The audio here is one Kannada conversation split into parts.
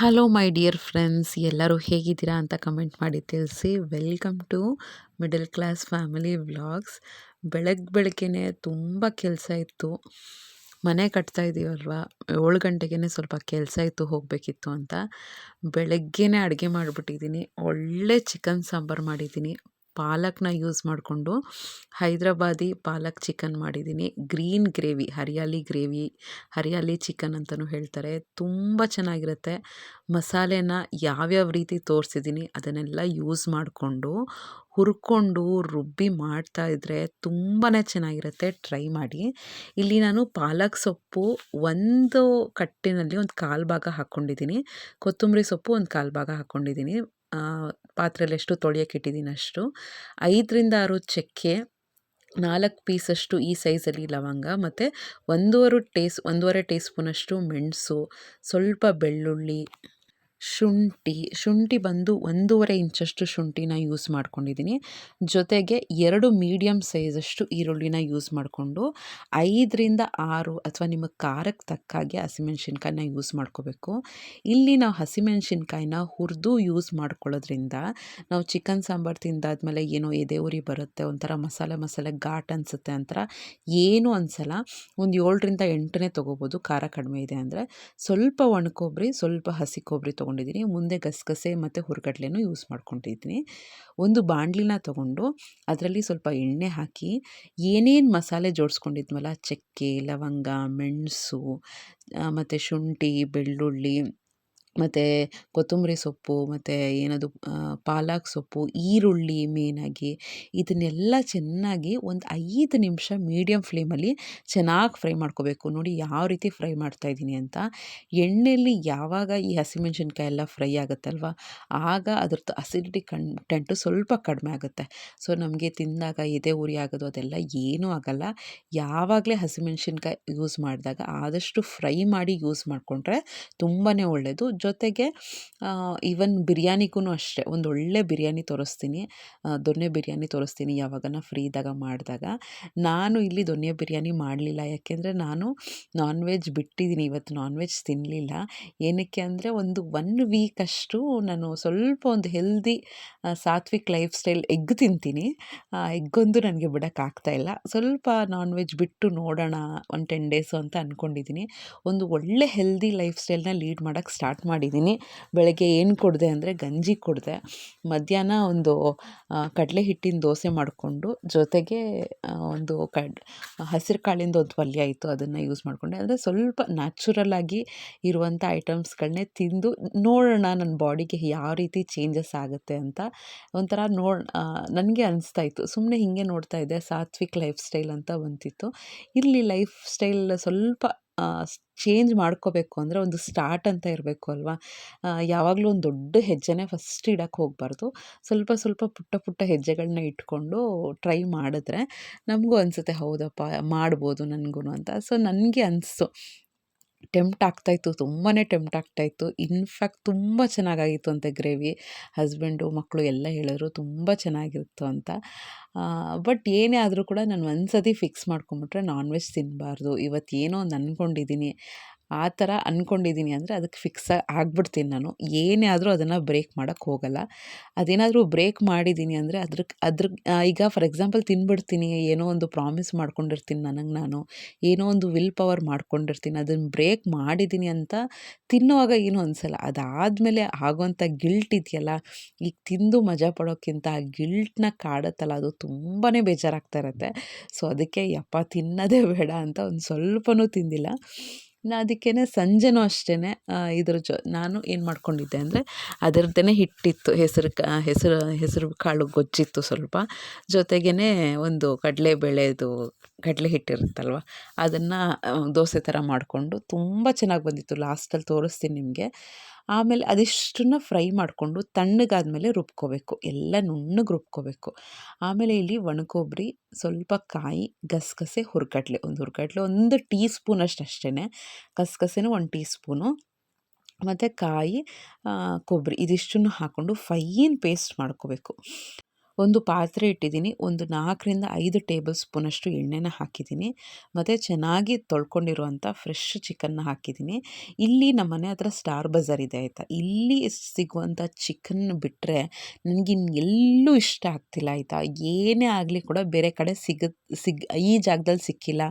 ಹಲೋ ಮೈ ಡಿಯರ್ ಫ್ರೆಂಡ್ಸ್ ಎಲ್ಲರೂ ಹೇಗಿದ್ದೀರಾ ಅಂತ ಕಮೆಂಟ್ ಮಾಡಿ ತಿಳಿಸಿ. Welcome to middle class family vlogs ಬೆಳಗ್ಗೆ ಬೆಳಗ್ಗೆನೆ ತುಂಬ ಕೆಲಸ ಇತ್ತು. ಮನೆ ಕಟ್ತಾ ಇದ್ದೀವಲ್ವ ಏಳು ಗಂಟೆಗೇ ಸ್ವಲ್ಪ ಕೆಲಸ ಇತ್ತು, ಹೋಗಬೇಕಿತ್ತು ಅಂತ. ಬೆಳಗ್ಗೆನೇ ಅಡುಗೆ ಮಾಡಿಬಿಟ್ಟಿದ್ದೀನಿ. ಒಳ್ಳೆ ಚಿಕನ್ ಸಾಂಬಾರು ಮಾಡಿದ್ದೀನಿ. ಪಾಲಕ್ನ ಯೂಸ್ ಮಾಡಿಕೊಂಡು ಹೈದ್ರಾಬಾದಿ ಪಾಲಕ್ ಚಿಕನ್ ಮಾಡಿದ್ದೀನಿ. Green gravy, hariyali gravy, hariyali chicken ಅಂತಲೂ ಹೇಳ್ತಾರೆ. ತುಂಬ ಚೆನ್ನಾಗಿರುತ್ತೆ. ಮಸಾಲೆನ ಯಾವ್ಯಾವ ರೀತಿ ತೋರಿಸಿದ್ದೀನಿ ಅದನ್ನೆಲ್ಲ ಯೂಸ್ ಮಾಡಿಕೊಂಡು ಹುರ್ಕೊಂಡು ರುಬ್ಬಿ ಮಾಡ್ತಾ ಇದ್ದರೆ ತುಂಬಾ ಚೆನ್ನಾಗಿರುತ್ತೆ. ಟ್ರೈ ಮಾಡಿ. ಇಲ್ಲಿ ನಾನು ಪಾಲಕ್ ಸೊಪ್ಪು ಒಂದು ಕಟ್ಟಿನಲ್ಲಿ ಒಂದು ಕಾಲು ಭಾಗ ಹಾಕ್ಕೊಂಡಿದ್ದೀನಿ ಕೊತ್ತಂಬರಿ ಸೊಪ್ಪು ಒಂದು ಕಾಲು ಭಾಗ ಹಾಕ್ಕೊಂಡಿದ್ದೀನಿ ಪಾತ್ರೆಯಲ್ಲಿ ಎಷ್ಟು ತೊಳೆಯೋಕೆ ಇಟ್ಟಿದ್ದೀನಿ ಅಷ್ಟು. ಐದರಿಂದ ಆರು ಚಕ್ಕೆ, ನಾಲ್ಕು ಪೀಸಷ್ಟು ಈ ಸೈಜಲ್ಲಿ ಲವಂಗ, ಮತ್ತು ಒಂದೂವರೆ ಟೇಸ್, ಒಂದೂವರೆ ಟೀ ಸ್ಪೂನಷ್ಟು ಮೆಣಸು, ಸ್ವಲ್ಪ ಬೆಳ್ಳುಳ್ಳಿ ಶುಂಠಿ ಶುಂಠಿ ಬಂದು ಒಂದೂವರೆ ಇಂಚಷ್ಟು ಶುಂಠಿನ ಯೂಸ್ ಮಾಡ್ಕೊಂಡಿದ್ದೀನಿ. ಜೊತೆಗೆ ಎರಡು ಮೀಡಿಯಮ್ ಸೈಜಷ್ಟು ಈರುಳ್ಳಿನ ಯೂಸ್ ಮಾಡಿಕೊಂಡು ಐದರಿಂದ ಆರು ಅಥವಾ ನಿಮ್ಮ ಖಾರಕ್ಕೆ ತಕ್ಕಾಗೆ ಹಸಿಮೆಣ್ಸಿನ್ಕಾಯಿನ ಯೂಸ್ ಮಾಡ್ಕೋಬೇಕು. ಇಲ್ಲಿ ನಾವು ಹಸಿಮೆಣ್ಸಿನ್ಕಾಯಿನ ಹುರಿದು ಯೂಸ್ ಮಾಡ್ಕೊಳ್ಳೋದ್ರಿಂದ ನಾವು ಚಿಕನ್ ಸಾಂಬಾರು ತಿಂದಾದ್ಮೇಲೆ ಏನೋ ಎದೆ ಉರಿ ಬರುತ್ತೆ, ಒಂಥರ ಮಸಾಲೆ ಮಸಾಲೆ ಘಾಟ್ ಅನಿಸುತ್ತೆ ಅಂತರ ಏನೂ ಅನಿಸಲ್ಲ. ಒಂದು ಏಳರಿಂದ ಎಂಟನೇ ತೊಗೋಬೋದು, ಖಾರ ಕಡಿಮೆ ಇದೆ ಅಂದರೆ. ಸ್ವಲ್ಪ ಒಣಕೊಬ್ಬರಿ, ಸ್ವಲ್ಪ ಹಸಿ ಕೊಬ್ಬರಿ ತೊಗೊಂಡು ತೊಗೊಂಡಿದ್ದೀನಿ. ಮುಂದೆ ಗಸಗಸೆ ಮತ್ತು ಹುರ್ಗಡ್ಲೆನೂ ಯೂಸ್ ಮಾಡ್ಕೊಂಡಿದ್ದೀನಿ. ಒಂದು ಬಾಣಲಿನ ತೊಗೊಂಡು ಅದರಲ್ಲಿ ಸ್ವಲ್ಪ ಎಣ್ಣೆ ಹಾಕಿ ಏನೇನು ಮಸಾಲೆ ಜೋಡಿಸ್ಕೊಂಡಿದ್ವಲ್ಲ, ಚಕ್ಕೆ, ಲವಂಗ, ಮೆಣಸು ಮತ್ತು ಶುಂಠಿ, ಬೆಳ್ಳುಳ್ಳಿ ಮತ್ತು ಕೊತ್ತಂಬರಿ ಸೊಪ್ಪು, ಮತ್ತು ಏನದು ಪಾಲಕ್ ಸೊಪ್ಪು, ಈರುಳ್ಳಿ ಮೇನಾಗಿ ಇದನ್ನೆಲ್ಲ ಚೆನ್ನಾಗಿ ಒಂದು ಐದು ನಿಮಿಷ ಮೀಡಿಯಮ್ ಫ್ಲೇಮಲ್ಲಿ ಚೆನ್ನಾಗಿ ಫ್ರೈ ಮಾಡ್ಕೋಬೇಕು. ನೋಡಿ ಯಾವ ರೀತಿ ಫ್ರೈ ಮಾಡ್ತಾಯಿದ್ದೀನಿ ಅಂತ. ಎಣ್ಣೆಯಲ್ಲಿ ಯಾವಾಗ ಈ ಹಸಿಮೆಣ್ಸಿನ್ಕಾಯಿ ಎಲ್ಲ ಫ್ರೈ ಆಗುತ್ತಲ್ವ? ಆಗ ಅದ್ರದ್ದು ಅಸಿಡಿಟಿ ಕಂಟೆಂಟು ಸ್ವಲ್ಪ ಕಡಿಮೆ ಆಗುತ್ತೆ. ಸೊ, ನಮಗೆ ತಿಂದಾಗ ಎದೆ ಉರಿ ಆಗೋದು ಅದೆಲ್ಲ ಏನೂ ಆಗೋಲ್ಲ. ಯಾವಾಗಲೇ ಹಸಿಮೆಣ್ಸಿನ್ಕಾಯಿ ಯೂಸ್ ಮಾಡಿದಾಗ ಆದಷ್ಟು ಫ್ರೈ ಮಾಡಿ ಯೂಸ್ ಮಾಡಿಕೊಂಡ್ರೆ ತುಂಬಾ ಒಳ್ಳೆಯದು ಜೊತೆಗೆ ಈವನ್ ಬಿರಿಯಾನಿಗೂ ಅಷ್ಟೇ, ಒಂದು ಒಳ್ಳೆ ಬಿರಿಯಾನಿ ತೋರಿಸ್ತೀನಿ. ದೊನ್ನೆ ಬಿರಿಯಾನಿ ತೋರಿಸ್ತೀನಿ ಯಾವಾಗನ ಫ್ರೀ ಇದ್ದಾಗ ಮಾಡಿದಾಗ. ನಾನು ಇಲ್ಲಿ ದೊನ್ನೆ ಬಿರಿಯಾನಿ ಮಾಡಲಿಲ್ಲ. ಯಾಕೆಂದರೆ ನಾನು ನಾನ್ ವೆಜ್ ಬಿಟ್ಟಿದ್ದೀನಿ ಇವತ್ತು ನಾನ್ ವೆಜ್ ತಿನ್ನಲಿಲ್ಲ ಏನಕ್ಕೆ ಅಂದರೆ ಒಂದು ಒನ್ ವೀಕ್ ಅಷ್ಟು ನಾನು ಸ್ವಲ್ಪ ಒಂದು healthy Satwik lifestyle egg ತಿಂತೀನಿ ಎಗ್ಗೊಂದು ನನಗೆ ಬಿಡೋಕ್ಕಾಗ್ತಾ ಇಲ್ಲ. ಸ್ವಲ್ಪ ನಾನ್ ವೆಜ್ ಬಿಟ್ಟು ನೋಡೋಣ, ಒಂದು ಟೆನ್ ಡೇಸು ಅಂತ ಅಂದ್ಕೊಂಡಿದ್ದೀನಿ ಒಂದು ಒಳ್ಳೆ ಹೆಲ್ದಿ ಲೈಫ್ ಸ್ಟೈಲ್ನ ಲೀಡ್ ಮಾಡೋಕ್ಕೆ ಸ್ಟಾರ್ಟ್ ಮಾಡಿದ್ದೀನಿ. ಬೆಳಗ್ಗೆ ಏನು ಕೊಡಿದೆ ಅಂದರೆ ಗಂಜಿ ಕೊಡಿದೆ. ಮಧ್ಯಾಹ್ನ ಒಂದು ಕಡಲೆ ಹಿಟ್ಟಿನ ದೋಸೆ ಮಾಡಿಕೊಂಡು ಜೊತೆಗೆ ಒಂದು ಕಡ್, ಹಸಿರು ಕಾಳಿಂದ ಒಂದು ಪಲ್ಯ ಇತ್ತು. ಅದನ್ನು ಯೂಸ್ ಮಾಡಿಕೊಂಡೆ. ಅಂದರೆ ಸ್ವಲ್ಪ ನ್ಯಾಚುರಲ್ಲಾಗಿ ಇರುವಂಥ ಐಟಮ್ಸ್ಗಳನ್ನೇ ತಿಂದು ನೋಡೋಣ ನನ್ನ ಬಾಡಿಗೆ ಯಾವ ರೀತಿ ಚೇಂಜಸ್ ಆಗುತ್ತೆ ಅಂತ. ಒಂಥರ ನೋಡ್ ನನಗೆ ಅನಿಸ್ತಾ ಇತ್ತು. ಸುಮ್ಮನೆ ಹೀಗೆ ನೋಡ್ತಾ ಇದ್ದೆ. ಸಾತ್ವಿಕ್ ಲೈಫ್ ಸ್ಟೈಲ್ ಅಂತ ಬಂತಿತ್ತು. ಇಲ್ಲಿ ಲೈಫ್ ಸ್ಟೈಲ್ ಸ್ವಲ್ಪ ಚೇಂಜ್ ಮಾಡ್ಕೋಬೇಕು ಅಂದರೆ ಒಂದು ಸ್ಟಾರ್ಟ್ ಅಂತ ಇರಬೇಕು ಅಲ್ವಾ? ಯಾವಾಗಲೂ ಒಂದು ದೊಡ್ಡ ಹೆಜ್ಜೆನೇ ಫಸ್ಟ್ ಇಡಕ್ಕೆ ಹೋಗಬಾರ್ದು. ಸ್ವಲ್ಪ ಸ್ವಲ್ಪ ಪುಟ್ಟ ಪುಟ್ಟ ಹೆಜ್ಜೆಗಳನ್ನ ಇಟ್ಕೊಂಡು ಟ್ರೈ ಮಾಡಿದ್ರೆ ನಮಗೂ ಅನಿಸುತ್ತೆ, ಹೌದಪ್ಪ, ಮಾಡ್ಬೋದು ನನಗೂ ಅಂತ. ಸೊ ನನಗೆ ಅನಿಸ್ತು ಟೆಂಪ್ಟ್ ಆಗ್ತಾಯಿತ್ತು ತುಂಬಾ ಟೆಂಪ್ಟ್ ಆಗ್ತಾಯಿತ್ತು ಇನ್ಫ್ಯಾಕ್ಟ್ ತುಂಬ ಚೆನ್ನಾಗಾಗಿತ್ತು ಅಂತೆ ಗ್ರೇವಿ. ಹಸ್ಬೆಂಡು, ಮಕ್ಕಳು ಎಲ್ಲ ಹೇಳಿದ್ರು ತುಂಬ ಚೆನ್ನಾಗಿತ್ತು ಅಂತ. ಬಟ್ ಏನೇ ಆದರೂ ಕೂಡ ನಾನು ಒಂದು ಸತಿ ಫಿಕ್ಸ್ ಮಾಡ್ಕೊಂಬಿಟ್ರೆ ನಾನ್ ವೆಜ್ ತಿನ್ನಬಾರ್ದು ಇವತ್ತು ಏನೋ ಒಂದು ಅಂದ್ಕೊಂಡಿದ್ದೀನಿ ಆ ಥರ ಅಂದ್ಕೊಂಡಿದ್ದೀನಿ ಅಂದರೆ ಅದಕ್ಕೆ ಫಿಕ್ಸ್ ಆಗಿಬಿಡ್ತೀನಿ ನಾನು. ಏನೇ ಆದರೂ ಅದನ್ನು ಬ್ರೇಕ್ ಮಾಡೋಕ್ಕೆ ಹೋಗಲ್ಲ. ಅದೇನಾದರೂ ಬ್ರೇಕ್ ಮಾಡಿದ್ದೀನಿ ಅಂದರೆ ಅದ್ರಕ್ಕೆ ಅದ್ರ ಈಗ ಫಾರ್ ಎಕ್ಸಾಂಪಲ್ ತಿನ್ಬಿಡ್ತೀನಿ, ಏನೋ ಒಂದು ಪ್ರಾಮಿಸ್ ಮಾಡ್ಕೊಂಡಿರ್ತೀನಿ ನನಗೆ ನಾನು, ಏನೋ ಒಂದು ವಿಲ್ ಪವರ್ ಮಾಡ್ಕೊಂಡಿರ್ತೀನಿ, ಅದನ್ನು ಬ್ರೇಕ್ ಮಾಡಿದ್ದೀನಿ ಅಂತ ತಿನ್ನುವಾಗ ಏನೂ ಅನಿಸಲ್ಲ. ಅದಾದಮೇಲೆ ಆಗೋವಂಥ ಗಿಲ್ಟ್ ಇದೆಯಲ್ಲ, ಈಗ ತಿಂದು ಮಜಾ ಪಡೋಕ್ಕಿಂತ ಆ ಗಿಲ್ಟ್ನ ಕಾಡುತ್ತಲ್ಲ, ಅದು ತುಂಬಾ ಬೇಜಾರಾಗ್ತಾ ಇರುತ್ತೆ. ಸೊ ಅದಕ್ಕೆ, ಯಪ್ಪ, ತಿನ್ನೋದೇ ಬೇಡ ಅಂತ ಒಂದು ಸ್ವಲ್ಪನೂ ತಿಂದಿಲ್ಲ. ನಾ ಅದಕ್ಕೇ ಸಂಜೆನೂ ಅಷ್ಟೇ ಇದ್ರ ಜೊ, ನಾನು ಏನು ಮಾಡ್ಕೊಂಡಿದ್ದೆ ಅಂದರೆ ಅದರದ್ದೇ ಹಿಟ್ಟಿತ್ತು, ಹೆಸರು ಕಾ, ಹೆಸರು ಹೆಸರು ಕಾಳು ಗೊಜ್ಜಿತ್ತು ಸ್ವಲ್ಪ. ಜೊತೆಗೇ ಒಂದು ಕಡಲೆಬೇಳೆದು ಕಡಲೆ ಹಿಟ್ಟಿರುತ್ತಲ್ವ ಅದನ್ನು ದೋಸೆ ಥರ ಮಾಡಿಕೊಂಡು ತುಂಬ ಚೆನ್ನಾಗಿ ಬಂದಿತ್ತು. ಲಾಸ್ಟಲ್ಲಿ ತೋರಿಸ್ತೀನಿ ನಿಮಗೆ. ಆಮೇಲೆ ಅದಿಷ್ಟನ್ನು ಫ್ರೈ ಮಾಡಿಕೊಂಡು ತಣ್ಣಗಾದ್ಮೇಲೆ ರುಬ್ಕೋಬೇಕು. ಎಲ್ಲ ನುಣ್ಣಗೆ ರುಬ್ಕೋಬೇಕು. ಆಮೇಲೆ ಇಲ್ಲಿ ಒಣಕೊಬ್ಬರಿ ಸ್ವಲ್ಪ ಕಾಯಿ, ಗಸಗಸೆ, ಹುರ್ಗಡ್ಲೆ. ಒಂದು ಹುರ್ಗಡ್ಲೆ ಒಂದು ಟೀ ಸ್ಪೂನಷ್ಟು ಅಷ್ಟೇ ಗಸಗಸೆನೂ ಒಂದು ಟೀ ಸ್ಪೂನು ಮತ್ತು ಕಾಯಿ ಕೊಬ್ಬರಿ ಇದಿಷ್ಟನ್ನು ಹಾಕ್ಕೊಂಡು ಫೈನ್ ಪೇಸ್ಟ್ ಮಾಡ್ಕೋಬೇಕು. ಒಂದು ಪಾತ್ರೆ ಇಟ್ಟಿದ್ದೀನಿ, ಒಂದು ನಾಲ್ಕರಿಂದ ಐದು ಟೇಬಲ್ ಸ್ಪೂನಷ್ಟು ಎಣ್ಣೆನ ಹಾಕಿದ್ದೀನಿ. ಮತ್ತು ಚೆನ್ನಾಗಿ ತೊಳ್ಕೊಂಡಿರುವಂಥ ಫ್ರೆಶ್ ಚಿಕನ್ನ ಹಾಕಿದ್ದೀನಿ. ಇಲ್ಲಿ ನಮ್ಮ ಮನೆ ಹತ್ರ ಸ್ಟಾರ್ ಬಜಾರ್ ಇದೆ ಆಯಿತಾ? ಇಲ್ಲಿ ಸಿಗುವಂಥ ಚಿಕನ್ ಬಿಟ್ಟರೆ ನನಗಿನ್ನು ಎಲ್ಲೂ ಇಷ್ಟ ಆಗ್ತಿಲ್ಲ ಆಯಿತಾ? ಏನೇ ಆಗಲಿ ಕೂಡ ಬೇರೆ ಕಡೆ ಸಿಗ, ಸಿಗ್, ಈ ಜಾಗದಲ್ಲಿ ಸಿಕ್ಕಿಲ್ಲ,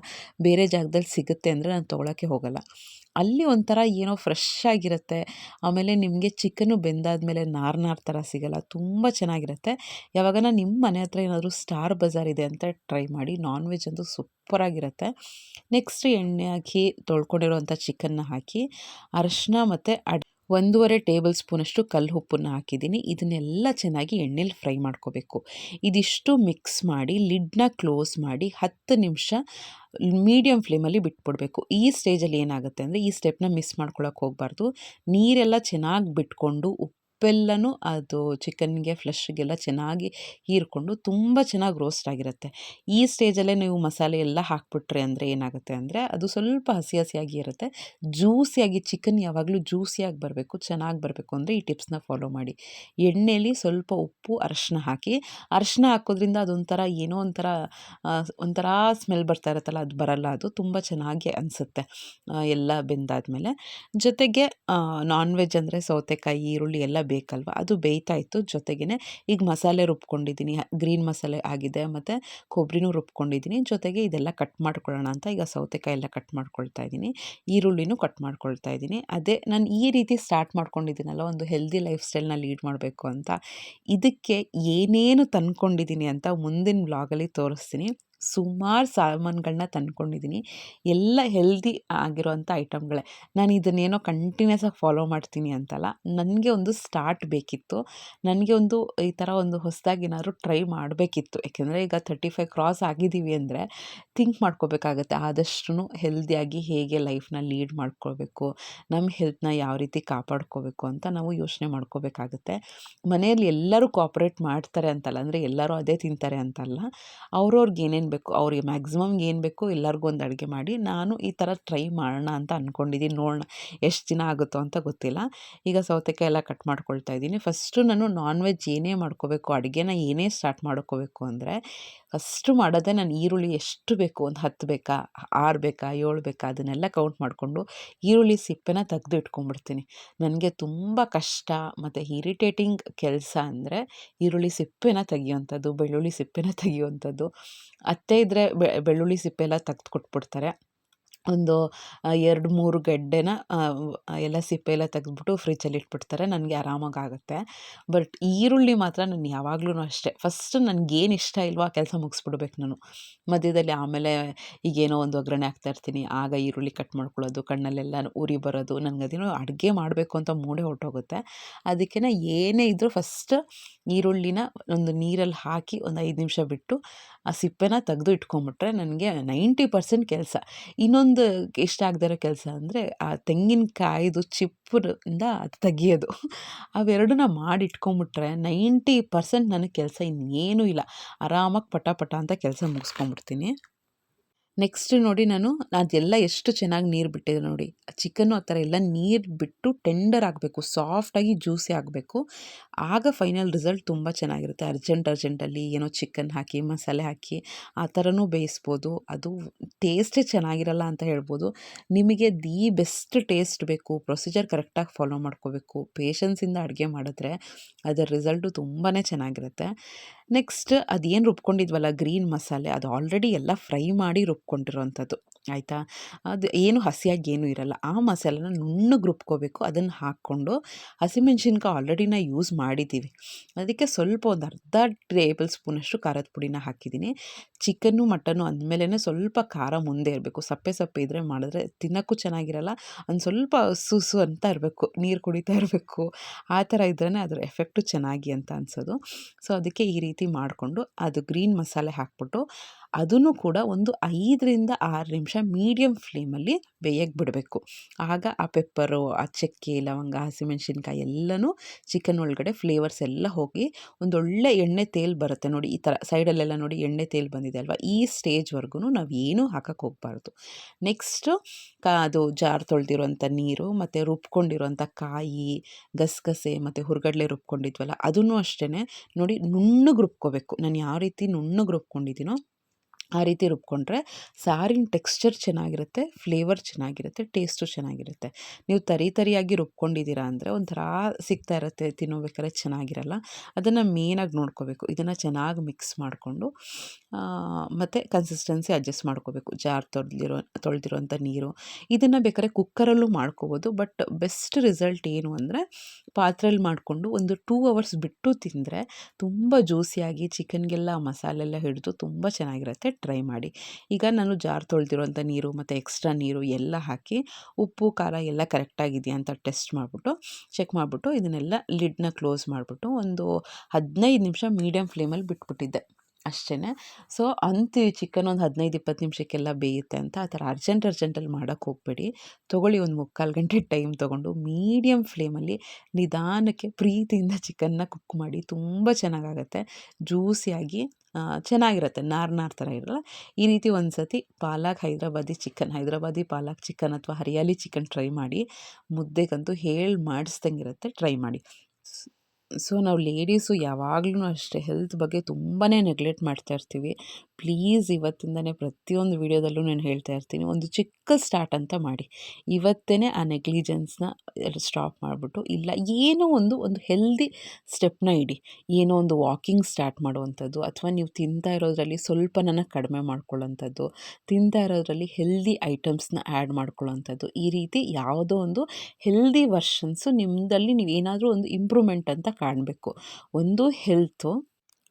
ಬೇರೆ ಜಾಗದಲ್ಲಿ ಸಿಗುತ್ತೆ ಅಂದರೆ ನಾನು ತೊಗೊಳಕ್ಕೆ ಹೋಗಲ್ಲ. ಅಲ್ಲಿ ಒಂಥರ ಏನೋ ಫ್ರೆಶ್ ಆಗಿರುತ್ತೆ. ಆಮೇಲೆ ನಿಮಗೆ ಚಿಕನ್ನು ಬೆಂದಾದಮೇಲೆ ನಾರು ನಾರು ಥರ ಸಿಗಲ್ಲ. ತುಂಬ ಚೆನ್ನಾಗಿರುತ್ತೆ. ಯಾವಾಗನ ನಿಮ್ಮ ಮನೆ ಹತ್ರ ಏನಾದರೂ ಸ್ಟಾರ್ ಬಜಾರ್ ಇದೆ ಅಂತ ಟ್ರೈ ಮಾಡಿ. ನಾನ್ ವೆಜ್ ಅಂತೂ ಸೂಪರಾಗಿರುತ್ತೆ ನೆಕ್ಸ್ಟ್ ಎಣ್ಣೆ ಹಾಕಿ ತೊಳ್ಕೊಂಡಿರೋವಂಥ ಚಿಕನ್ನ ಹಾಕಿ ಅರಶಿನ ಮತ್ತು ಅಡ್ ಒಂದೂವರೆ ಟೇಬಲ್ ಸ್ಪೂನಷ್ಟು ಕಲ್ಲು ಉಪ್ಪನ್ನು ಹಾಕಿದ್ದೀನಿ. ಇದನ್ನೆಲ್ಲ ಚೆನ್ನಾಗಿ ಎಣ್ಣೆಲಿ ಫ್ರೈ ಮಾಡ್ಕೋಬೇಕು. ಇದಿಷ್ಟು ಮಿಕ್ಸ್ ಮಾಡಿ, ಲಿಡ್ನ ಕ್ಲೋಸ್ ಮಾಡಿ ಹತ್ತು ನಿಮಿಷ ಮೀಡಿಯಮ್ ಫ್ಲೇಮಲ್ಲಿ ಬಿಟ್ಬಿಡಬೇಕು. ಈ ಸ್ಟೇಜಲ್ಲಿ ಏನಾಗುತ್ತೆ ಅಂದರೆ ಈ ಸ್ಟೆಪ್ನ ಮಿಸ್ ಮಾಡ್ಕೊಳಕ್ಕೆ ಹೋಗಬಾರ್ದು. ನೀರೆಲ್ಲ ಚೆನ್ನಾಗಿ ಬಿಟ್ಕೊಂಡು ಉಪ್ಪೆಲ್ಲನೂ ಅದು ಚಿಕನ್ಗೆ ಫ್ಲಶ್ಗೆಲ್ಲ ಚೆನ್ನಾಗಿ ಹೀರ್ಕೊಂಡು ತುಂಬ ಚೆನ್ನಾಗಿ ರೋಸ್ಟ್ ಆಗಿರುತ್ತೆ. ಈ ಸ್ಟೇಜಲ್ಲೇ ನೀವು ಮಸಾಲೆ ಎಲ್ಲ ಹಾಕ್ಬಿಟ್ರೆ ಅಂದರೆ ಏನಾಗುತ್ತೆ ಅಂದರೆ ಅದು ಸ್ವಲ್ಪ ಹಸಿ ಹಸಿಯಾಗಿ ಇರುತ್ತೆ. ಜ್ಯೂಸಿಯಾಗಿ ಚಿಕನ್ ಯಾವಾಗಲೂ ಜ್ಯೂಸಿಯಾಗಿ ಬರಬೇಕು, ಚೆನ್ನಾಗಿ ಬರಬೇಕು ಅಂದರೆ ಈ ಟಿಪ್ಸ್ನ ಫಾಲೋ ಮಾಡಿ. ಎಣ್ಣೆಯಲ್ಲಿ ಸ್ವಲ್ಪ ಉಪ್ಪು, ಅರಶಿನ ಹಾಕಿ, ಅರಶಿನ ಹಾಕೋದ್ರಿಂದ ಅದೊಂಥರ ಏನೋ ಒಂಥರ ಒಂಥರ ಸ್ಮೆಲ್ ಬರ್ತಾ ಇರುತ್ತಲ್ಲ, ಅದು ಬರಲ್ಲ, ಅದು ತುಂಬ ಚೆನ್ನಾಗಿ ಅನಿಸುತ್ತೆ ಎಲ್ಲ ಬೆಂದಾದಮೇಲೆ. ಜೊತೆಗೆ ನಾನ್ ವೆಜ್ ಅಂದರೆ ಸೌತೆಕಾಯಿ, ಈರುಳ್ಳಿ ಎಲ್ಲ ಬೇಕಲ್ವ? ಅದು ಬೇಯ್ತಾ ಇತ್ತು. ಜೊತೆಗೇ ಈಗ ಮಸಾಲೆ ರುಬ್ಕೊಂಡಿದ್ದೀನಿ. ಗ್ರೀನ್ ಮಸಾಲೆ ಆಗಿದೆ ಮತ್ತು ಕೊಬ್ಬರಿನೂ ರುಬ್ಕೊಂಡಿದ್ದೀನಿ. ಜೊತೆಗೆ ಇದೆಲ್ಲ ಕಟ್ ಮಾಡ್ಕೊಳ್ಳೋಣ ಅಂತ ಈಗ ಸೌತೆಕಾಯಿ ಎಲ್ಲ ಕಟ್ ಮಾಡ್ಕೊಳ್ತಾ ಇದ್ದೀನಿ. ಈರುಳ್ಳಿನೂ ಕಟ್ ಮಾಡ್ಕೊಳ್ತಾ ಇದ್ದೀನಿ. ಅದೇ ನಾನು ಈ ರೀತಿ ಸ್ಟಾರ್ಟ್ ಮಾಡ್ಕೊಂಡಿದ್ದೀನಲ್ಲ, ಒಂದು ಹೆಲ್ದಿ ಲೈಫ್ ಸ್ಟೈಲ್ನ ಲೀಡ್ ಮಾಡಬೇಕು ಅಂತ. ಇದಕ್ಕೆ ಏನೇನು ತಂದ್ಕೊಂಡಿದ್ದೀನಿ ಅಂತ ಮುಂದಿನ ವ್ಲಾಗಲ್ಲಿ ತೋರಿಸ್ತೀನಿ. ಸುಮಾರು ಸಾಮಾನುಗಳನ್ನ ತಂದ್ಕೊಂಡಿದ್ದೀನಿ ಎಲ್ಲ ಹೆಲ್ದಿ ಆಗಿರೋವಂಥ ಐಟಮ್ಗಳೇ. ನಾನು ಇದನ್ನೇನೋ ಕಂಟಿನ್ಯೂಸ್ ಆಗಿ ಫಾಲೋ ಮಾಡ್ತೀನಿ ಅಂತಲ್ಲ, ನನಗೆ ಒಂದು ಸ್ಟಾರ್ಟ್ ಬೇಕಿತ್ತು. ನನಗೆ ಒಂದು ಈ ಥರ ಒಂದು ಹೊಸದಾಗಿ ಏನಾದ್ರು ಟ್ರೈ ಮಾಡಬೇಕಿತ್ತು. ಯಾಕೆಂದರೆ ಈಗ ತರ್ಟಿ ಫೈವ್ ಕ್ರಾಸ್ ಆಗಿದ್ದೀವಿ ಅಂದರೆ ಥಿಂಕ್ ಮಾಡ್ಕೋಬೇಕಾಗತ್ತೆ. ಆದಷ್ಟು ಹೆಲ್ದಿಯಾಗಿ ಹೇಗೆ ಲೈಫ್ನ ಲೀಡ್ ಮಾಡ್ಕೊಳ್ಬೇಕು ನಮ್ಮ ಹೆಲ್ತ್ನ ಯಾವ ರೀತಿ ಕಾಪಾಡ್ಕೋಬೇಕು ಅಂತ ನಾವು ಯೋಚನೆ ಮಾಡ್ಕೋಬೇಕಾಗತ್ತೆ. ಮನೆಯಲ್ಲಿ ಎಲ್ಲರೂ ಕೋಆಪ್ರೇಟ್ ಮಾಡ್ತಾರೆ ಅಂತಲ್ಲ, ಅಂದರೆ ಎಲ್ಲರೂ ಅದೇ ತಿಂತಾರೆ ಅಂತಲ್ಲ, ಅವ್ರವ್ರಿಗೆ ಏನೇನು ಬೇಕು, ಅವ್ರಿಗೆ ಮ್ಯಾಕ್ಸಿಮಮ್ ಏನು ಬೇಕು ಎಲ್ಲರಿಗೂ ಒಂದು ಅಡುಗೆ ಮಾಡಿ, ನಾನು ಈ ಥರ ಟ್ರೈ ಮಾಡೋಣ ಅಂತ ಅಂದ್ಕೊಂಡಿದ್ದೀನಿ ನೋಡೋಣ ಎಷ್ಟು ದಿನ ಆಗುತ್ತೋ ಅಂತ ಗೊತ್ತಿಲ್ಲ. ಈಗ ಸೌತೆಕಾಯಿ ಎಲ್ಲ ಕಟ್ ಮಾಡ್ಕೊಳ್ತಾ ಇದ್ದೀನಿ. ಫಸ್ಟು ನಾನು ನಾನ್ ವೆಜ್ ಏನೇ ಮಾಡ್ಕೋಬೇಕು, ಅಡುಗೆನ ಏನೇ ಸ್ಟಾರ್ಟ್ ಮಾಡ್ಕೋಬೇಕು ಅಂದರೆ ಫಸ್ಟು ಮಾಡೋದೇ ನಾನು ಈರುಳ್ಳಿ ಎಷ್ಟು ಬೇಕು ಒಂದು ಹತ್ತು ಬೇಕಾ, ಆರು ಬೇಕಾ, ಏಳು ಬೇಕಾ, ಅದನ್ನೆಲ್ಲ ಕೌಂಟ್ ಮಾಡಿಕೊಂಡು ಈರುಳ್ಳಿ ಸಿಪ್ಪೆನ ತೆಗೆದು ಇಟ್ಕೊಂಡ್ಬಿಡ್ತೀನಿ. ನನಗೆ ತುಂಬ ಕಷ್ಟ ಮತ್ತು ಇರಿಟೇಟಿಂಗ್ ಕೆಲಸ ಅಂದರೆ ಈರುಳ್ಳಿ ಸಿಪ್ಪೆನ ತೆಗಿಯೋವಂಥದ್ದು, ಬೆಳ್ಳುಳ್ಳಿ ಸಿಪ್ಪೆನ ತೆಗಿಯುವಂಥದ್ದು. ಅತ್ತೆ ಇದ್ದರೆ ಬೆಳ್ಳುಳ್ಳಿ ಸಿಪ್ಪೆ ಎಲ್ಲ ತೆಗ್ದು ಕೊಟ್ಬಿಡ್ತಾರೆ. ಒಂದು ಎರಡು ಮೂರು ಗಡ್ಡೆನ ಎಲ್ಲ ಸಿಪ್ಪೆ ಎಲ್ಲ ತೆಗೆದ್ಬಿಟ್ಟು ಫ್ರಿಜ್ಜಲ್ಲಿ ಇಟ್ಬಿಡ್ತಾರೆ, ನನಗೆ ಆರಾಮಾಗಿ ಆಗುತ್ತೆ ಬಟ್ ಈರುಳ್ಳಿ ಮಾತ್ರ ನಾನು ಯಾವಾಗ್ಲೂ ಅಷ್ಟೇ. ಫಸ್ಟ್ ನನಗೇನು ಇಷ್ಟ ಇಲ್ವೋ ಕೆಲಸ ಮುಗಿಸ್ಬಿಡ್ಬೇಕು ನಾನು. ಮಧ್ಯದಲ್ಲಿ ಆಮೇಲೆ ಈಗೇನೋ ಒಂದು ಒಗ್ಗರಣೆ ಹಾಕ್ತಾಯಿರ್ತೀನಿ ಆಗ ಈರುಳ್ಳಿ ಕಟ್ ಮಾಡ್ಕೊಳ್ಳೋದು, ಕಣ್ಣಲ್ಲೆಲ್ಲ ಉರಿ ಬರೋದು, ನನಗೆ ಅದೇನು ಅಡುಗೆ ಮಾಡಬೇಕು ಅಂತ ಮೂಡೆ ಹೊರಟೋಗುತ್ತೆ. ಅದಕ್ಕೆ ಏನೇ ಇದ್ದರೂ ಫಸ್ಟ್ ಈರುಳ್ಳಿನ ಒಂದು ನೀರಲ್ಲಿ ಹಾಕಿ ಒಂದು ಐದು ನಿಮಿಷ ಬಿಟ್ಟು, ಆ ಸಿಪ್ಪೆನ ತೆಗೆದು ಇಟ್ಕೊಂಬಿಟ್ರೆ ನನಗೆ ನೈಂಟಿ ಪರ್ಸೆಂಟ್ ಕೆಲಸ. ಇನ್ನೊಂದು ಇಷ್ಟ ಆಗದೇ ಇರೋ ಕೆಲಸ ಅಂದರೆ, ಆ ತೆಂಗಿನಕಾಯಿದು ಚಿಪ್ಪಿಂದ ಅದು ತೆಗಿಯೋದು. ಅವೆರಡನ್ನ ಮಾಡಿ ಇಟ್ಕೊಂಬಿಟ್ರೆ ನೈಂಟಿ ಪರ್ಸೆಂಟ್ ನನಗೆ ಕೆಲಸ ಇನ್ನೇನೂ ಇಲ್ಲ. ಆರಾಮಾಗಿ ಪಟ ಪಟ ಅಂತ ಕೆಲಸ ಮುಗಿಸ್ಕೊಂಬಿಡ್ತೀನಿ. ನೆಕ್ಸ್ಟ್ ನೋಡಿ ನಾನು ಅದೆಲ್ಲ ಎಷ್ಟು ಚೆನ್ನಾಗಿ ನೀರು ಬಿಟ್ಟಿದೆ ನೋಡಿ. ಚಿಕನ್ನು ಆ ಥರ ಎಲ್ಲ ನೀರು ಬಿಟ್ಟು ಟೆಂಡರ್ ಆಗಬೇಕು ಸಾಫ್ಟಾಗಿ ಜ್ಯೂಸಿ ಆಗಬೇಕು. ಆಗ ಫೈನಲ್ ರಿಸಲ್ಟ್ ತುಂಬ ಚೆನ್ನಾಗಿರುತ್ತೆ. ಅರ್ಜೆಂಟ್ ಅರ್ಜೆಂಟಲ್ಲಿ ಏನೋ ಚಿಕನ್ ಹಾಕಿ, ಮಸಾಲೆ ಹಾಕಿ, ಆ ಥರನೂ ಬೇಯಿಸ್ಬೋದು. ಅದು ಟೇಸ್ಟೇ ಚೆನ್ನಾಗಿರಲ್ಲ ಅಂತ ಹೇಳ್ಬೋದು. ನಿಮಗೆ ದಿ ಬೆಸ್ಟ್ ಟೇಸ್ಟ್ ಬೇಕು. ಪ್ರೊಸೀಜರ್ ಕರೆಕ್ಟಾಗಿ ಫಾಲೋ ಮಾಡ್ಕೋಬೇಕು. ಪೇಷನ್ಸಿಂದ ಅಡುಗೆ ಮಾಡಿದ್ರೆ ಅದರ ರಿಸಲ್ಟು ತುಂಬಾ ಚೆನ್ನಾಗಿರುತ್ತೆ. ನೆಕ್ಸ್ಟ್ ಅದೇನು ರುಬ್ಕೊಂಡಿದ್ವಲ್ಲ ಗ್ರೀನ್ ಮಸಾಲೆ, ಅದು ಆಲ್ರೆಡಿ ಎಲ್ಲ ಫ್ರೈ ಮಾಡಿ ರುಬ್ಕೊಂಡಿರೋವಂಥದ್ದು ಆಯಿತಾ? ಅದು ಏನು ಹಸಿಯಾಗಿ ಏನೂ ಇರಲ್ಲ. ಆ ಮಸಾಲನ ನುಣ್ಣಗೆ ರುಬ್ಕೋಬೇಕು. ಅದನ್ನು ಹಾಕ್ಕೊಂಡು ಹಸಿಮೆಣ್ಸಿನ್ಕಾಯಿ ಆಲ್ರೆಡಿ ನಾ ಯೂಸ್ ಮಾಡಿದ್ದೀವಿ ಅದಕ್ಕೆ ಸ್ವಲ್ಪ ಒಂದು ಅರ್ಧ ಟೇಬಲ್ ಸ್ಪೂನಷ್ಟು ಖಾರದ ಪುಡಿನ ಹಾಕಿದ್ದೀನಿ. ಚಿಕನ್ನು ಮಟನ್ನು ಅಂದಮೇಲೆ ಸ್ವಲ್ಪ ಖಾರ ಮುಂದೆ ಇರಬೇಕು. ಸಪ್ಪೆ ಸಪ್ಪೆ ಇದ್ದರೆ ಮಾಡಿದ್ರೆ ತಿನ್ನೋಕ್ಕೂ ಚೆನ್ನಾಗಿರಲ್ಲ. ಒಂದು ಸ್ವಲ್ಪ ಸುಸು ಅಂತ ಇರಬೇಕು. ನೀರು ಕುಡಿತಾ ಇರಬೇಕು. ಆ ಥರ ಇದ್ರೇ ಅದರ ಎಫೆಕ್ಟು ಚೆನ್ನಾಗಿ ಅಂತ ಅನ್ಸೋದು. ಸೊ ಅದಕ್ಕೆ ಈ ರೀತಿ ಮಾಡಿಕೊಂಡು ಅದು ಗ್ರೀನ್ ಮಸಾಲೆ ಹಾಕ್ಬಿಟ್ಟು ಅದನ್ನು ಕೂಡ ಒಂದು ಐದರಿಂದ ಆರು ನಿಮಿಷ ಮೀಡಿಯಮ್ ಫ್ಲೇಮಲ್ಲಿ ಬೇಯಕ್ಕೆ ಬಿಡಬೇಕು. ಆಗ ಆ ಪೆಪ್ಪರು, ಆ ಚಕ್ಕೆ, ಲವಂಗ, ಹಸಿಮೆಣ್ಸಿನ್ಕಾಯಿ ಎಲ್ಲನೂ ಚಿಕನ್ ಒಳಗಡೆ ಫ್ಲೇವರ್ಸ್ ಎಲ್ಲ ಹೋಗಿ ಒಂದೊಳ್ಳೆ ಎಣ್ಣೆ ತೇಲ್ ಬರುತ್ತೆ ನೋಡಿ ಈ ಥರ ಸೈಡಲ್ಲೆಲ್ಲ ನೋಡಿ ಎಣ್ಣೆ ತೇಲ್ ಬಂದಿದೆ ಅಲ್ವಾ? ಈ ಸ್ಟೇಜ್ವರೆಗೂ ನಾವು ಏನೂ ಹಾಕಕ್ಕೆ ಹೋಗಬಾರ್ದು. ನೆಕ್ಸ್ಟು ಕಾ ಅದು ಜಾರ್ ತೊಳೆದಿರುವಂಥ ನೀರು ಮತ್ತು ರುಬ್ಕೊಂಡಿರುವಂಥ ಕಾಯಿ, ಗಸಗಸೆ ಮತ್ತು ಹುರ್ಗಡ್ಲೆ ರುಬ್ಕೊಂಡಿದ್ವಲ್ಲ ಅದನ್ನು ಅಷ್ಟೇ ನೋಡಿ ನುಣ್ಣಗೆ ರುಬ್ಕೋಬೇಕು. ನಾನು ಯಾವ ರೀತಿ ನುಣ್ಣಗೆ ರುಬ್ಕೊಂಡಿದ್ದೀನೋ ಆ ರೀತಿ ರುಬ್ಕೊಂಡ್ರೆ ಸಾರಿನ ಟೆಕ್ಸ್ಚರ್ ಚೆನ್ನಾಗಿರುತ್ತೆ, ಫ್ಲೇವರ್ ಚೆನ್ನಾಗಿರುತ್ತೆ, ಟೇಸ್ಟು ಚೆನ್ನಾಗಿರುತ್ತೆ. ನೀವು ತರಿ ತರಿಯಾಗಿ ರುಬ್ಕೊಂಡಿದ್ದೀರಾ ಅಂದರೆ ಒಂಥರ ಸಿಗ್ತಾ ಇರುತ್ತೆ, ತಿನ್ನೋಬೇಕಾದ್ರೆ ಚೆನ್ನಾಗಿರಲ್ಲ. ಅದನ್ನು ಮೇನಾಗಿ ನೋಡ್ಕೋಬೇಕು. ಇದನ್ನು ಚೆನ್ನಾಗಿ ಮಿಕ್ಸ್ ಮಾಡಿಕೊಂಡು ಮತ್ತು ಕನ್ಸಿಸ್ಟೆನ್ಸಿ ಅಡ್ಜಸ್ಟ್ ಮಾಡ್ಕೋಬೇಕು. ಜಾರ್ ತೊಳೆದಿರೋ, ತೊಳೆದಿರೋಂಥ ನೀರು. ಇದನ್ನು ಬೇಕಾದ್ರೆ ಕುಕ್ಕರಲ್ಲೂ ಮಾಡ್ಕೋಬೋದು. ಬಟ್ ಬೆಸ್ಟ್ ರಿಸಲ್ಟ್ ಏನು ಅಂದರೆ ಪಾತ್ರೆಯಲ್ಲಿ ಮಾಡಿಕೊಂಡು ಒಂದು ಟೂ ಅವರ್ಸ್ ಬಿಟ್ಟು ತಿಂದರೆ ತುಂಬ ಜ್ಯೂಸಿಯಾಗಿ ಚಿಕನ್ಗೆಲ್ಲ ಮಸಾಲೆ ಎಲ್ಲ ಹಿಡಿದು ತುಂಬ ಚೆನ್ನಾಗಿರುತ್ತೆ. ಟ್ರೈ ಮಾಡಿ. ಈಗ ನಾನು ಜಾರ್ ತೊಳೆದಿರೋಂಥ ನೀರು ಮತ್ತು ಎಕ್ಸ್ಟ್ರಾ ನೀರು ಎಲ್ಲ ಹಾಕಿ ಉಪ್ಪು, ಖಾರ ಎಲ್ಲ ಕರೆಕ್ಟಾಗಿದೆಯಾ ಅಂತ ಟೆಸ್ಟ್ ಮಾಡಿಬಿಟ್ಟು ಚೆಕ್ ಮಾಡಿಬಿಟ್ಟು ಇದನ್ನೆಲ್ಲ ಲಿಡ್ನ ಕ್ಲೋಸ್ ಮಾಡಿಬಿಟ್ಟು ಒಂದು ಹದಿನೈದು ನಿಮಿಷ ಮೀಡಿಯಮ್ ಫ್ಲೇಮಲ್ಲಿ ಬಿಟ್ಬಿಟ್ಟಿದ್ದೆ. ಅಷ್ಟೇ ಸೊ ಅಂತೀವಿ ಚಿಕನ್ ಒಂದು ಹದಿನೈದು, ಇಪ್ಪತ್ತು ನಿಮಿಷಕ್ಕೆಲ್ಲ ಬೇಯುತ್ತೆ ಅಂತ ಆ ಥರ ಅರ್ಜೆಂಟ್, ಅರ್ಜೆಂಟಲ್ಲಿ ಮಾಡೋಕ್ಕೆ ಹೋಗಬೇಡಿ. ತೊಗೊಳ್ಳಿ ಒಂದು ಮುಕ್ಕಾಲು ಗಂಟೆ ಟೈಮ್ ತೊಗೊಂಡು ಮೀಡಿಯಮ್ ಫ್ಲೇಮಲ್ಲಿ ನಿಧಾನಕ್ಕೆ ಪ್ರೀತಿಯಿಂದ ಚಿಕನ್ನ ಕುಕ್ ಮಾಡಿ ತುಂಬ ಚೆನ್ನಾಗಾಗತ್ತೆ. ಜ್ಯೂಸಿಯಾಗಿ ಚೆನ್ನಾಗಿರುತ್ತೆ. ನಾರ್ ನಾರ್ ಥರ ಇರಲ್ಲ. ಈ ರೀತಿ ಒಂದು ಸತಿ ಪಾಲಕ್ ಹೈದ್ರಾಬಾದಿ ಚಿಕನ್, ಹೈದ್ರಾಬಾದಿ ಪಾಲಕ್ ಚಿಕನ್ ಅಥವಾ ಹರಿಯಾಲಿ ಚಿಕನ್ ಟ್ರೈ ಮಾಡಿ ಮುದ್ದೆಗಂತೂ ಹೇಳಿ ಮಾಡಿಸ್ದಂಗಿರುತ್ತೆ, ಟ್ರೈ ಮಾಡಿ. ಸೊ ನಾವು ಲೇಡೀಸು ಯಾವಾಗ್ಲೂ ಅಷ್ಟೇ ಹೆಲ್ತ್ ಬಗ್ಗೆ ತುಂಬಾ ನೆಗ್ಲೆಕ್ಟ್ ಮಾಡ್ತಾ ಇರ್ತೀವಿ. ಪ್ಲೀಸ್ ಇವತ್ತಿಂದನೇ ಪ್ರತಿಯೊಂದು ವೀಡಿಯೋದಲ್ಲೂ ನಾನು ಹೇಳ್ತಾ ಇರ್ತೀನಿ, ಒಂದು ಚಿಕ್ಕ ಸ್ಟಾರ್ಟ್ ಅಂತ ಮಾಡಿ. ಇವತ್ತೇ ಆ ನೆಗ್ಲಿಜೆನ್ಸ್ನ ಸ್ಟಾಪ್ ಮಾಡಿಬಿಟ್ಟು, ಇಲ್ಲ, ಏನೋ ಒಂದು ಒಂದು ಹೆಲ್ದಿ ಸ್ಟೆಪ್ನ ಇಡಿ. ಏನೋ ಒಂದು ವಾಕಿಂಗ್ ಸ್ಟಾರ್ಟ್ ಮಾಡುವಂಥದ್ದು, ಅಥವಾ ನೀವು ತಿಂತಾ ಇರೋದ್ರಲ್ಲಿ ಸ್ವಲ್ಪನ ಕಡಿಮೆ ಮಾಡ್ಕೊಳ್ಳೋಂಥದ್ದು ತಿಂತಾ ಇರೋದ್ರಲ್ಲಿ ಹೆಲ್ದಿ ಐಟಮ್ಸ್ನ ಆ್ಯಡ್ ಮಾಡ್ಕೊಳ್ಳೋಂಥದ್ದು ಈ ರೀತಿ ಯಾವುದೋ ಒಂದು ಹೆಲ್ದಿ ವರ್ಷನ್ಸು ನಿಮ್ಮದಲ್ಲಿ ನೀವು ಏನಾದರೂ ಒಂದು ಇಂಪ್ರೂವ್ಮೆಂಟ್ ಅಂತ ಕಾಣಬೇಕು. ಒಂದು ಹೆಲ್ತು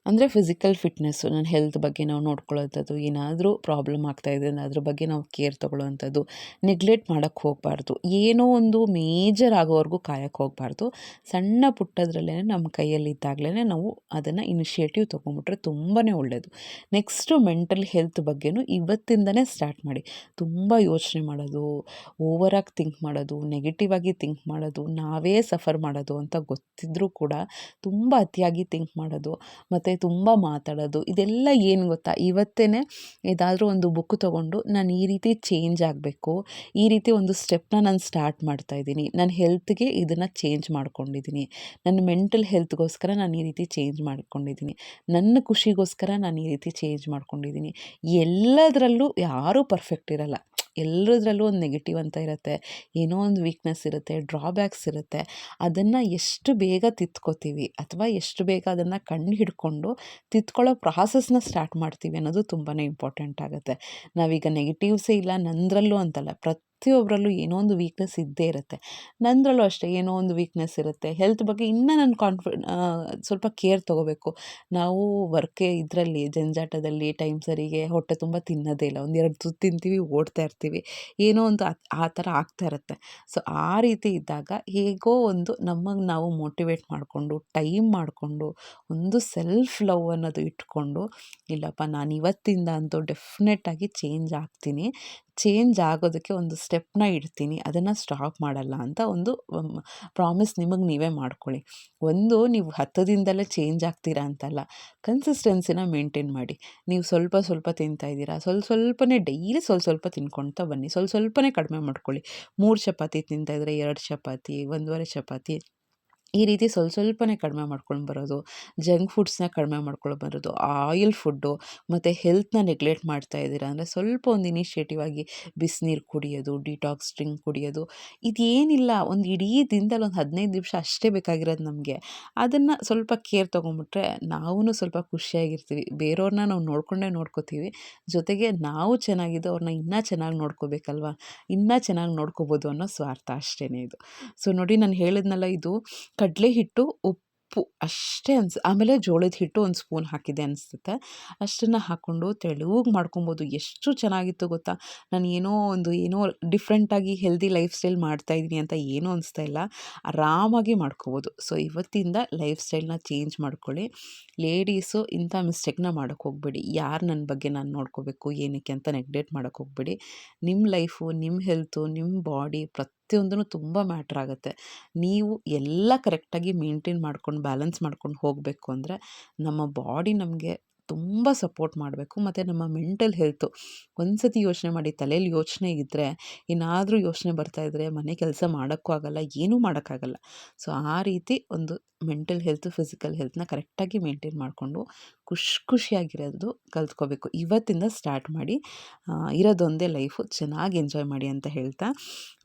ಅಂದರೆ ಫಿಸಿಕಲ್ ಫಿಟ್ನೆಸ್ಸು ನನ್ನ ಹೆಲ್ತ್ ಬಗ್ಗೆ ನಾವು ನೋಡ್ಕೊಳ್ಳೋಂಥದ್ದು ಏನಾದರೂ ಪ್ರಾಬ್ಲಮ್ ಆಗ್ತಾಯಿದೆ ಅಂದರೆ ಅದ್ರ ಬಗ್ಗೆ ನಾವು ಕೇರ್ ತೊಗೊಳ್ಳೋವಂಥದ್ದು ನೆಗ್ಲೆಕ್ಟ್ ಮಾಡೋಕ್ಕೆ ಹೋಗಬಾರ್ದು, ಏನೋ ಒಂದು ಮೇಜರ್ ಆಗೋವರೆಗೂ ಕಾಯಕ್ಕೆ ಹೋಗಬಾರ್ದು. ಸಣ್ಣ ಪುಟ್ಟದ್ರಲ್ಲೇ ನಮ್ಮ ಕೈಯಲ್ಲಿದ್ದಾಗಲೇ ನಾವು ಅದನ್ನು ಇನಿಷಿಯೇಟಿವ್ ತೊಗೊಂಬಿಟ್ರೆ ತುಂಬಾ ಒಳ್ಳೆಯದು ನೆಕ್ಸ್ಟು ಮೆಂಟಲ್ ಹೆಲ್ತ್ ಬಗ್ಗೆಯೂ ಇವತ್ತಿಂದನೇ ಸ್ಟಾರ್ಟ್ ಮಾಡಿ. ತುಂಬ ಯೋಚನೆ ಮಾಡೋದು ಓವರಾಗಿ ಥಿಂಕ್ ಮಾಡೋದು ನೆಗೆಟಿವ್ ಆಗಿ ಥಿಂಕ್ ಮಾಡೋದು, ನಾವೇ ಸಫರ್ ಮಾಡೋದು ಅಂತ ಗೊತ್ತಿದ್ದರೂ ಕೂಡ ತುಂಬ ಅತಿಯಾಗಿ ಥಿಂಕ್ ಮಾಡೋದು, ಮತ್ತು ತುಂಬ ಮಾತಾಡೋದು, ಇದೆಲ್ಲ ಏನು ಗೊತ್ತಾ? ಇವತ್ತೇ ಏದಾದರೂ ಒಂದು ಬುಕ್ ತೊಗೊಂಡು ನಾನು ಈ ರೀತಿ ಚೇಂಜ್ ಆಗಬೇಕು, ಈ ರೀತಿ ಒಂದು ಸ್ಟೆಪ್ನ ನಾನು ಸ್ಟಾರ್ಟ್ ಮಾಡ್ತಾ ಇದ್ದೀನಿ, ನನ್ನ ಹೆಲ್ತ್ಗೆ ಇದನ್ನು ಚೇಂಜ್ ಮಾಡ್ಕೊಂಡಿದ್ದೀನಿ, ನನ್ನ ಮೆಂಟಲ್ ಹೆಲ್ತ್ಗೋಸ್ಕರ ನಾನು ಈ ರೀತಿ ಚೇಂಜ್ ಮಾಡ್ಕೊಂಡಿದ್ದೀನಿ, ನನ್ನ ಖುಷಿಗೋಸ್ಕರ ನಾನು ಈ ರೀತಿ ಚೇಂಜ್ ಮಾಡ್ಕೊಂಡಿದ್ದೀನಿ, ಎಲ್ಲದರಲ್ಲೂ ಯಾರೂ ಪರ್ಫೆಕ್ಟ್ ಇರಲ್ಲ. ಎಲ್ಲದ್ರಲ್ಲೂ ಒಂದು ನೆಗೆಟಿವ್ ಅಂತ ಇರುತ್ತೆ. ಏನೋ ಒಂದು ವೀಕ್ನೆಸ್ ಇರುತ್ತೆ ಡ್ರಾಬ್ಯಾಕ್ಸ್ ಇರುತ್ತೆ. ಅದನ್ನು ಎಷ್ಟು ಬೇಗ ತಿದ್ಕೋತೀವಿ ಅಥವಾ ಎಷ್ಟು ಬೇಗ ಅದನ್ನು ಕಂಡು ಹಿಡ್ಕೊಂಡು ತಿದ್ಕೊಳ್ಳೋ ಪ್ರಾಸೆಸ್ನ ಸ್ಟಾರ್ಟ್ ಮಾಡ್ತೀವಿ ಅನ್ನೋದು ತುಂಬಾ ಇಂಪಾರ್ಟೆಂಟ್ ಆಗುತ್ತೆ. ನಾವೀಗ ನೆಗೆಟಿವ್ಸೇ ಇಲ್ಲ, ನಂದರಲ್ಲೂ ಅಂತಲ್ಲ, ಪ್ರತಿ ಪ್ರತಿಯೊಬ್ಬರಲ್ಲೂ ಏನೋ ಒಂದು ವೀಕ್ನೆಸ್ ಇದ್ದೇ ಇರುತ್ತೆ. ನಂದರಲ್ಲೂ ಅಷ್ಟೇ, ಏನೋ ಒಂದು ವೀಕ್ನೆಸ್ ಇರುತ್ತೆ. ಹೆಲ್ತ್ ಬಗ್ಗೆ ಇನ್ನೂ ನಾನು ಕಾನ್ಫಿ ಸ್ವಲ್ಪ ಕೇರ್ ತೊಗೋಬೇಕು. ನಾವು ವರ್ಕೆ ಇದರಲ್ಲಿ, ಜಂಜಾಟದಲ್ಲಿ ಟೈಮ್ ಸರಿಗೆ ಹೊಟ್ಟೆ ತುಂಬ ತಿನ್ನೋದೇ ಇಲ್ಲ. ಒಂದು ಎರಡು ತುತ್ತು ತಿಂತೀವಿ, ಓಡ್ತಾ ಇರ್ತೀವಿ. ಏನೋ ಒಂದು ಆ ಥರ ಆಗ್ತಾ ಇರುತ್ತೆ. ಸೊ ಆ ರೀತಿ ಇದ್ದಾಗ ಹೇಗೋ ಒಂದು ನಮಗೆ ನಾವು ಮೋಟಿವೇಟ್ ಮಾಡಿಕೊಂಡು ಟೈಮ್ ಮಾಡಿಕೊಂಡು, ಒಂದು ಸೆಲ್ಫ್ ಲವ್ ಅನ್ನೋದು ಇಟ್ಕೊಂಡು, ಇಲ್ಲಪ್ಪ, ನಾನು ಇವತ್ತಿಂದ ಅಂತೂ ಡೆಫಿನೆಟ್ಟಾಗಿ ಚೇಂಜ್ ಆಗ್ತೀನಿ. ಚೇಂಜ್ ಆಗೋದಕ್ಕೆ ಒಂದು ಸ್ಟೆಪ್ನ ಇಡ್ತೀನಿ, ಅದನ್ನು ಸ್ಟಾಪ್ ಮಾಡಲ್ಲ ಅಂತ ಒಂದು ಪ್ರಾಮಿಸ್ ನಿಮಗೆ ನೀವೇ ಮಾಡ್ಕೊಳ್ಳಿ. ಒಂದು, ನೀವು ಹತ್ತು ದಿನದಲ್ಲೇ ಚೇಂಜ್ ಆಗ್ತೀರಾ ಅಂತಲ್ಲ ಕನ್ಸಿಸ್ಟೆನ್ಸಿನ ಮೇಂಟೈನ್ ಮಾಡಿ. ನೀವು ಸ್ವಲ್ಪ ಸ್ವಲ್ಪ ತಿಂತಾ ಇದ್ದೀರಾ, ಸ್ವಲ್ಪ ಸ್ವಲ್ಪನೇ ಡೈಲಿ ಸ್ವಲ್ಪ ಸ್ವಲ್ಪ ತಿನ್ಕೊಳ್ತಾ ಬನ್ನಿ, ಸ್ವಲ್ಪ ಸ್ವಲ್ಪನೇ ಕಡಿಮೆ ಮಾಡ್ಕೊಳ್ಳಿ. ಮೂರು ಚಪಾತಿ ತಿಂತಾಯಿದ್ರೆ ಎರಡು ಚಪಾತಿ, ಒಂದೂವರೆ ಚಪಾತಿ ಈ ರೀತಿ ಸ್ವಲ್ಪ ಸ್ವಲ್ಪನೇ ಕಡಿಮೆ ಮಾಡ್ಕೊಂಡು ಬರೋದು, ಜಂಕ್ ಫುಡ್ಸ್ನ ಕಡಿಮೆ ಮಾಡ್ಕೊಂಡು ಬರೋದು, ಆಯಿಲ್ ಫುಡ್ಡು ಮತ್ತು ಹೆಲ್ತ್ನ ನೆಗ್ಲೆಕ್ಟ್ ಮಾಡ್ತಾ ಇದ್ದೀರ ಅಂದರೆ ಸ್ವಲ್ಪ ಒಂದು ಇನಿಷಿಯೇಟಿವ್ ಆಗಿ ಬಿಸಿನೀರು ಕುಡಿಯೋದು, ಡಿಟಾಕ್ಸ್ ಡ್ರಿಂಕ್ ಕುಡಿಯೋದು, ಇದೇನಿಲ್ಲ ಒಂದು ಇಡೀ ದಿನದಲ್ಲಿ ಒಂದು ಹದಿನೈದು ನಿಮಿಷ ಅಷ್ಟೇ ಬೇಕಾಗಿರೋದು ನಮಗೆ. ಅದನ್ನು ಸ್ವಲ್ಪ ಕೇರ್ ತೊಗೊಂಬಿಟ್ರೆ ನಾವು ಸ್ವಲ್ಪ ಖುಷಿಯಾಗಿರ್ತೀವಿ. ಬೇರೆಯವ್ರನ್ನ ನಾವು ನೋಡಿಕೊಂಡೇ ನೋಡ್ಕೋತೀವಿ. ಜೊತೆಗೆ ನಾವು ಚೆನ್ನಾಗಿದ್ದು ಅವ್ರನ್ನ ಇನ್ನೂ ಚೆನ್ನಾಗಿ ನೋಡ್ಕೋಬೇಕಲ್ವ? ಇನ್ನೂ ಚೆನ್ನಾಗಿ ನೋಡ್ಕೋಬೋದು ಅನ್ನೋ ಸ್ವಾರ್ಥ ಅಷ್ಟೇ ಇದು. ಸೊ ನೋಡಿ, ನಾನು ಹೇಳಿದ್ನಲ್ಲ ಇದು ಕಡಲೆ ಹಿಟ್ಟು ಉಪ್ಪು ಅಷ್ಟೇ ಅನ್ಸ್, ಆಮೇಲೆ ಜೋಳದ ಹಿಟ್ಟು ಒಂದು ಸ್ಪೂನ್ ಹಾಕಿದ್ದೆ ಅನಿಸುತ್ತೆ. ಅಷ್ಟನ್ನು ಹಾಕ್ಕೊಂಡು ತೆಳುಗೆ ಮಾಡ್ಕೊಬೋದು. ಎಷ್ಟು ಚೆನ್ನಾಗಿತ್ತು ಗೊತ್ತಾ? ನಾನು ಏನೋ ಒಂದು, ಏನೋ ಡಿಫ್ರೆಂಟಾಗಿ ಹೆಲ್ದಿ ಲೈಫ್ ಸ್ಟೈಲ್ ಮಾಡ್ತಾಯಿದ್ದೀನಿ ಅಂತ ಏನೂ ಅನಿಸ್ತಾ ಇಲ್ಲ. ಆರಾಮಾಗಿ ಮಾಡ್ಕೋಬೋದು. ಸೊ ಇವತ್ತಿಂದ ಲೈಫ್ ಸ್ಟೈಲ್ನ ಚೇಂಜ್ ಮಾಡ್ಕೊಳ್ಳಿ. ಲೇಡೀಸು ಇಂಥ ಮಿಸ್ಟೇಕ್ನ ಮಾಡೋಕ್ಕೆ ಹೋಗ್ಬೇಡಿ. ಯಾರು ನನ್ನ ಬಗ್ಗೆ ನಾನು ನೋಡ್ಕೋಬೇಕು, ಏನಕ್ಕೆ ಅಂತ ನೆಗ್ಲೆಕ್ಟ್ ಮಾಡೋಕ್ಕೆ ಹೋಗ್ಬೇಡಿ. ನಿಮ್ಮ ಲೈಫು ನಿಮ್ಮ ಹೆಲ್ತು ನಿಮ್ಮ ಬಾಡಿ ಪ್ರತಿಯೊಂದೂ ತುಂಬ ಮ್ಯಾಟ್ರ್ ಆಗುತ್ತೆ. ನೀವು ಎಲ್ಲ ಕರೆಕ್ಟಾಗಿ ಮೇಂಟೈನ್ ಮಾಡ್ಕೊಂಡು, ಬ್ಯಾಲೆನ್ಸ್ ಮಾಡ್ಕೊಂಡು ಹೋಗಬೇಕು ಅಂದರೆ ನಮ್ಮ ಬಾಡಿ ನಮಗೆ ತುಂಬ ಸಪೋರ್ಟ್ ಮಾಡಬೇಕು. ಮತ್ತು ನಮ್ಮ ಮೆಂಟಲ್ ಹೆಲ್ತು ಒಂದು ಸತಿ ಯೋಚನೆ ಮಾಡಿ, ತಲೆಯಲ್ಲಿ ಯೋಚನೆ ಇದ್ದರೆ ಏನಾದರೂ ಯೋಚನೆ ಬರ್ತಾಯಿದ್ರೆ ಮನೆ ಕೆಲಸ ಮಾಡೋಕ್ಕೂ ಆಗಲ್ಲ, ಏನೂ ಮಾಡೋಕ್ಕಾಗಲ್ಲ. ಸೊ, ಆ ರೀತಿ ಒಂದು ಮೆಂಟಲ್ ಹೆಲ್ತು, ಫಿಸಿಕಲ್ ಹೆಲ್ತ್ನ ಕರೆಕ್ಟಾಗಿ ಮೇಂಟೈನ್ ಮಾಡಿಕೊಂಡು ಖುಷಿ ಖುಷಿಯಾಗಿರೋದು ಕಲ್ತ್ಕೋಬೇಕು. ಇವತ್ತಿಂದ ಸ್ಟಾರ್ಟ್ ಮಾಡಿ ಇರೋದೊಂದೇ ಲೈಫು. ಚೆನ್ನಾಗಿ ಎಂಜಾಯ್ ಮಾಡಿ ಅಂತ ಹೇಳ್ತಾ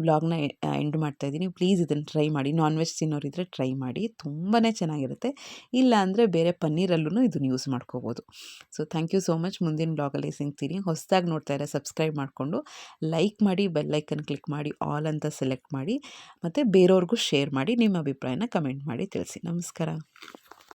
ವ್ಲಾಗ್ನ ಎಂಡ್ ಮಾಡ್ತಾ ಇದ್ದೀನಿ. ಪ್ಲೀಸ್ ಇದನ್ನು ಟ್ರೈ ಮಾಡಿ. ನಾನ್ ವೆಜ್ ತಿನ್ನೋರಿದ್ದರೆ ಟ್ರೈ ಮಾಡಿ. ತುಂಬಾ ಚೆನ್ನಾಗಿರುತ್ತೆ. ಇಲ್ಲ ಅಂದರೆ ಬೇರೆ ಪನ್ನೀರಲ್ಲೂ ಇದನ್ನು ಯೂಸ್ ಮಾಡ್ಕೋಬೋದು. So, thank you so much. ಮುಂದಿನ ಬ್ಲಾಗಲ್ಲಿ ಸಿಗ್ತೀನಿ. ಹೊಸದಾಗಿ ನೋಡ್ತಾ ಇರೋ ಸಬ್ಸ್ಕ್ರೈಬ್ ಮಾಡಿಕೊಂಡು ಲೈಕ್ ಮಾಡಿ ಬೆಲ್ಲೈಕನ್ ಕ್ಲಿಕ್ ಮಾಡಿ, ಆಲ್ ಅಂತ ಸೆಲೆಕ್ಟ್ ಮಾಡಿ, ಮತ್ತು ಬೇರೆಯವ್ರಿಗೂ ಶೇರ್ ಮಾಡಿ, ನಿಮ್ಮ ಅಭಿಪ್ರಾಯನ ಕಮೆಂಟ್ ಮಾಡಿ ತಿಳಿಸಿ. ನಮಸ್ಕಾರ.